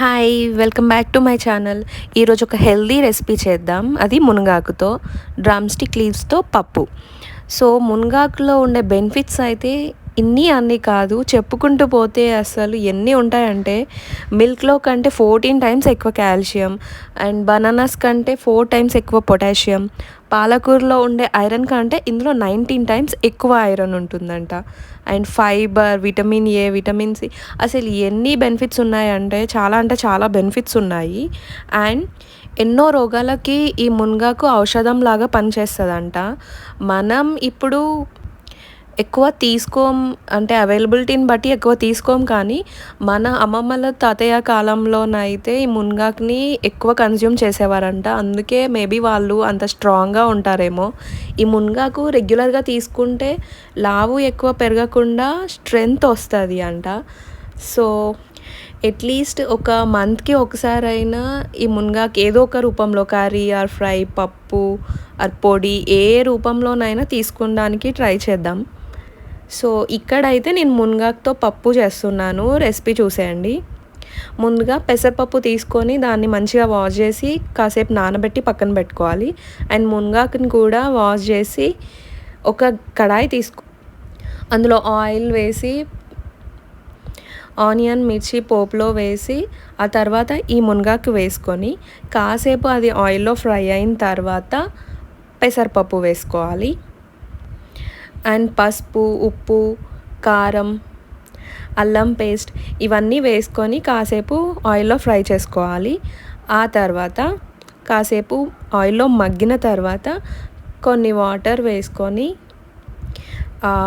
Hi welcome back to my channel ఈరోజు ఒక healthy recipe చేద్దాం. అది మునగాకుతో డ్రమ్ స్టిక్ లీవ్స్తో పప్పు. సో మునగాకులో ఉండే బెనిఫిట్స్ అయితే ఇన్ని అన్నీ కాదు చెప్పుకుంటూ పోతే అసలు ఎన్ని ఉంటాయంటే మిల్క్లో కంటే ఫోర్టీన్ టైమ్స్ ఎక్కువ కాల్షియం అండ్ బనానాస్ కంటే ఫోర్ టైమ్స్ ఎక్కువ పొటాషియం. పాలకూరలో ఉండే ఐరన్ కంటే ఇందులో నైన్టీన్ టైమ్స్ ఎక్కువ ఐరన్ ఉంటుందంట. And fibre vitamin A vitamin C అసలు ఎన్ని బెనిఫిట్స్ ఉన్నాయంటే చాలా అంటే చాలా బెనిఫిట్స్ ఉన్నాయి. అండ్ ఎన్నో రోగాలకి ఈ మునగాకు ఔషధం లాగా పనిచేస్తుందంట. మనం ఇప్పుడు ఎక్కువ తీసుకోం అంటే అవైలబిలిటీని బట్టి ఎక్కువ తీసుకోం కానీ మన అమ్మమ్మల తాతయ్య కాలంలోనైతే ఈ మునగాకుని ఎక్కువ కన్జ్యూమ్ చేసేవారంట. అందుకే మేబీ వాళ్ళు అంత స్ట్రాంగ్గా ఉంటారేమో. ఈ మునగాకు రెగ్యులర్గా తీసుకుంటే లావు ఎక్కువ పెరగకుండా స్ట్రెంగ్త్ వస్తుంది అంట. సో అట్లీస్ట్ ఒక మంత్కి ఒకసారి అయినా ఈ మునగాకు ఏదో ఒక రూపంలో కర్రీ ఆర్ ఫ్రై పప్పు ఆర్ పొడి ఏ రూపంలోనైనా తీసుకోవడానికి ట్రై చేద్దాం. సో ఇక్కడైతే నేను మునగాకుతో పప్పు చేస్తున్నాను రెసిపీ చూసేయండి. ముందుగా పెసరపప్పు తీసుకొని దాన్ని మంచిగా వాష్ చేసి కాసేపు నానబెట్టి పక్కన పెట్టుకోవాలి. అండ్ మునగాకుని కూడా వాష్ చేసి ఒక కడాయి తీసుకో అందులో ఆయిల్ వేసి ఆనియన్ మిర్చి పోపులో వేసి ఆ తర్వాత ఈ మునగాకు వేసుకొని కాసేపు అది ఆయిల్లో ఫ్రై అయిన తర్వాత పెసరపప్పు వేసుకోవాలి. అండ్ పసుపు ఉప్పు కారం అల్లం పేస్ట్ ఇవన్నీ వేసుకొని కాసేపు ఆయిల్లో ఫ్రై చేసుకోవాలి. ఆ తర్వాత కాసేపు ఆయిల్లో మగ్గిన తర్వాత కొన్ని వాటర్ వేసుకొని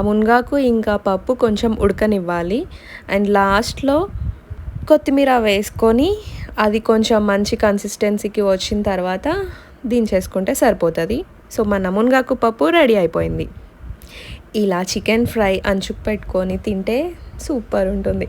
మునగాకు ఇంకా పప్పు కొంచెం ఉడకనివ్వాలి. అండ్ లాస్ట్లో కొత్తిమీర వేసుకొని అది కొంచెం మంచి కన్సిస్టెన్సీకి వచ్చిన తర్వాత దించేసుకుంటే సరిపోతుంది. సో మన మునగాకు పప్పు రెడీ అయిపోయింది. ఇలా చికెన్ ఫ్రై అంచుకు పెట్టుకొని తింటే సూపర్ ఉంటుంది.